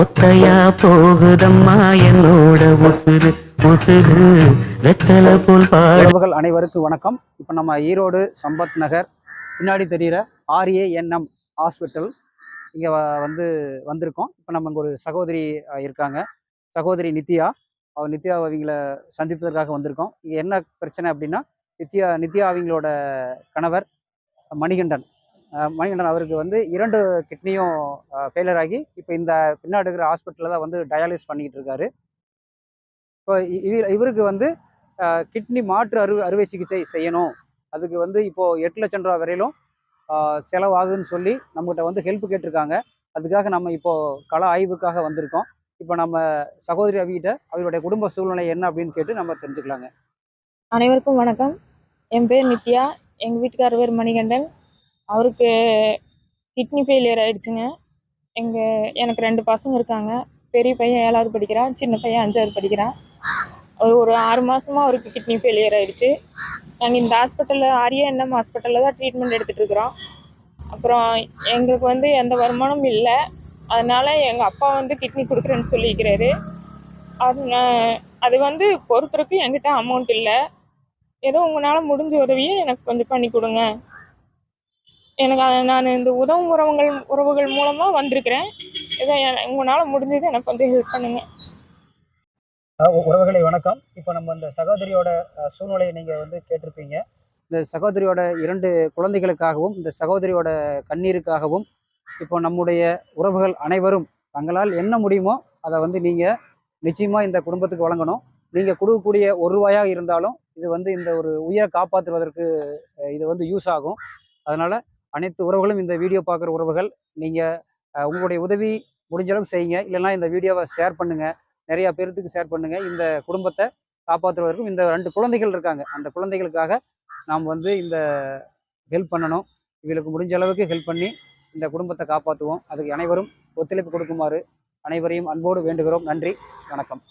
ஒத்தையா போகுதம்மா என்னோட உசுறு உசுறு. வெத்தல போல் பாடு. அனைவருக்கும் வணக்கம். இப்போ நம்ம ஈரோடு சம்பத் நகர் பின்னாடி தெரிகிற ஆர்ஏஎன்எம் ஹாஸ்பிட்டல் இங்கே வந்து வந்திருக்கோம். இப்போ நம்ம இங்கே ஒரு சகோதரி இருக்காங்க. சகோதரி நித்யா. அவர் நித்யா அவங்கள சந்திப்பதற்காக வந்திருக்கோம். இங்கே என்ன பிரச்சனை அப்படின்னா நித்யா நித்யா அவங்களோட கணவர் மணிகண்டன். மணிகண்டன் அவருக்கு வந்து இரண்டு கிட்னியும் ஃபெயிலியர் ஆகி இப்போ இந்த பின்னாடி இருக்கிற ஹாஸ்பிட்டலில் தான் வந்து டயாலிஸ் பண்ணிக்கிட்டு இருக்காரு. இப்போ இ- இவ- இவருக்கு வந்து கிட்னி மாற்று அறு அறுவை சிகிச்சை செய்யணும். அதுக்கு வந்து இப்போது எட்டு லட்சம் ரூபா வரையிலும் செலவாகுதுன்னு சொல்லி நம்மகிட்ட வந்து ஹெல்ப் கேட்டிருக்காங்க. அதுக்காக நம்ம இப்போது கள ஆய்வுக்காக வந்திருக்கோம். இப்போ நம்ம சகோதரி அவிகிட்ட அவருடைய குடும்ப சூழ்நிலை என்ன அப்படின்னு கேட்டு நம்ம தெரிஞ்சுக்கலாங்க. அனைவருக்கும் வணக்கம். என் பேர் நித்யா. எங்கள் வீட்டுக்காரர் பேர் மணிகண்டன். அவருக்கு கிட்னி ஃபெயிலியர் ஆயிடுச்சுங்க. எங்கள் எனக்கு ரெண்டு பசங்க இருக்காங்க. பெரிய பையன் ஏழாவது படிக்கிறான் சின்ன பையன் அஞ்சாவது படிக்கிறான். ஒரு ஒரு ஆறு மாதமாக அவருக்கு கிட்னி ஃபெயிலியர் ஆயிடுச்சு. நாங்கள் இந்த ஹாஸ்பிட்டலில் ஆரியா என்எம் ஹாஸ்பிட்டலில் தான் ட்ரீட்மெண்ட் எடுத்துகிட்டு இருக்கிறோம். அப்புறம் எங்களுக்கு வந்து எந்த வருமானமும் இல்லை. அதனால் எங்கள் அப்பா வந்து கிட்னி கொடுக்குறேன்னு சொல்லிக்கிறாரு. அது அது வந்து பொறுத்தருக்கு என்கிட்ட அமௌண்ட் இல்லை. ஏதோ உங்களால் முடிஞ்ச உதவியை எனக்கு கொஞ்சம் பண்ணி கொடுங்க. எனக்கு அதை நான் இந்த உதவும் உறவுகள் உறவுகள் மூலமாக வந்திருக்கிறேன். இதை உங்களால் முடிஞ்சது எனக்கு வந்து ஹெல்ப் பண்ணுங்க. உறவுகளை வணக்கம். இப்போ நம்ம இந்த சகோதரியோட சூழ்நிலையை நீங்கள் வந்து கேட்டிருப்பீங்க. இந்த சகோதரியோட இரண்டு குழந்தைகளுக்காகவும் இந்த சகோதரியோட கண்ணீருக்காகவும் இப்போ நம்முடைய உறவுகள் அனைவரும் தங்களால் என்ன முடியுமோ அதை வந்து நீங்கள் நிச்சயமாக இந்த குடும்பத்துக்கு வழங்கணும். நீங்கள் கொடுக்கக்கூடிய ஒரு ரூபாயாக இருந்தாலும் இது வந்து இந்த ஒரு உயிரை காப்பாற்றுவதற்கு இது வந்து யூஸ் ஆகும். அதனால் அனைத்து உறவுகளும் இந்த வீடியோ பார்க்குற உறவுகள். நீங்கள் உங்களுடைய உதவி முடிஞ்ச செய்யுங்க. இல்லைன்னா இந்த வீடியோவை ஷேர் பண்ணுங்கள் நிறையா பேர்த்துக்கு ஷேர் பண்ணுங்கள் இந்த குடும்பத்தை காப்பாற்றுவதற்கும் இந்த ரெண்டு குழந்தைகள் இருக்காங்க. அந்த குழந்தைகளுக்காக நாம் வந்து இந்த ஹெல்ப் பண்ணணும். இவங்களுக்கு முடிஞ்ச அளவுக்கு ஹெல்ப் பண்ணி இந்த குடும்பத்தை காப்பாற்றுவோம் அதுக்கு அனைவரும் ஒத்துழைப்பு கொடுக்குமாறு அனைவரையும் அன்போடு வேண்டுகிறோம். நன்றி. வணக்கம்.